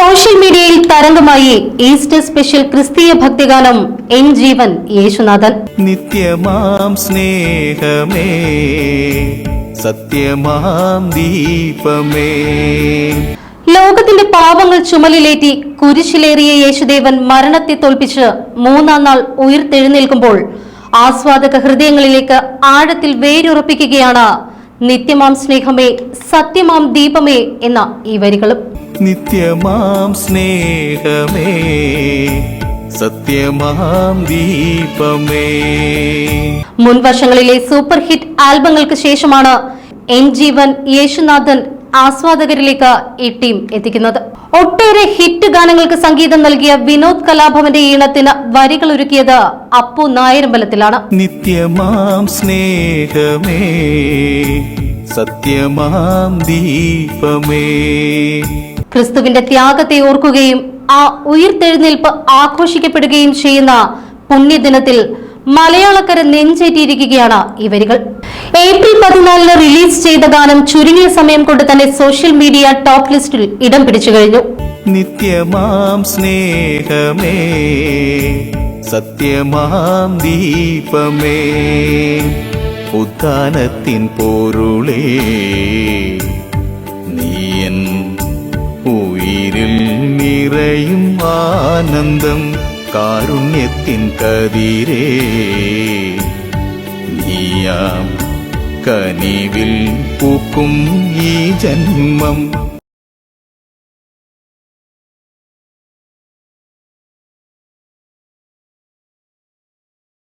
Social മീഡിയയിൽ തരംഗമായി Easter special ക്രിസ്തീയ ഭക്തിഗാനം N ജീവൻ യേശുനാഥൻ. നിത്യമാം സ്നേഹമേ സത്യമാം ദീപമേ. ലോകത്തിന്റെ പാപങ്ങൾ ചുമലിലേറ്റി കുരിശിലേറിയ യേശുദേവൻ മരണത്തെ തോൽപ്പിച്ച് മൂന്നാം നാൾ ഉയർത്തെഴുന്നേൽക്കുമ്പോൾ ആസ്വാദക ഹൃദയങ്ങളിലേക്ക് ആഴത്തിൽ വേരുറപ്പിക്കുകയാണ് നിത്യമാം സ്നേഹമേ സത്യമാം ദീപമേ എന്ന ഈ വരികളും. നിത്യമാം സ്നേഹമേ. സത്യമാം ദീപമേ. മുൻ വർഷങ്ങളിലെ സൂപ്പർ ഹിറ്റ് ആൽബങ്ങൾക്ക് ശേഷമാണ് എൻ ജീവൻ യേശുനാഥൻ ആസ്വാദകരിലേക്ക് ഈ ടീം എത്തിക്കുന്നത്. ഒട്ടേറെ ഹിറ്റ് ഗാനങ്ങൾക്ക് സംഗീതം നൽകിയ വിനോദ് കലാഭവന്റെ ഈണത്തിന് വരികൾ ഒരുക്കിയത് അപ്പു നായരമ്പലത്തിലാണ് നിത്യമാം സ്നേഹമേ. സത്യമാം ദീപമേ. ക്രിസ്തുവിന്റെ ത്യാഗത്തെ ഓർക്കുകയും ആ ഉയർത്തെഴുന്നേൽപ്പ് ആഘോഷിക്കപ്പെടുകയും ചെയ്യുന്ന പുണ്യദിനത്തിൽ മലയാളക്കര നെഞ്ചേറ്റിയിരിക്കുകയാണ് ഈ ഏപ്രിൽ പതിനാലിന് റിലീസ് ചെയ്ത ഗാനം ചുരുങ്ങിയ സമയം കൊണ്ട് തന്നെ സോഷ്യൽ മീഡിയ ടോപ്പ് ലിസ്റ്റിൽ ഇടം പിടിച്ചു കഴിഞ്ഞു. നിത്യമാം സ്നേഹമേ സത്യമാം ദീപമേ ഉദ്ധാനത്തിൻ പൊരുളേ ഉയിരിൽ നിറയും ആനന്ദം കാരുണ്യത്തിൻ കതിരേ. നീയാം കനിവിൽ പൂക്കും ഈ ജന്മം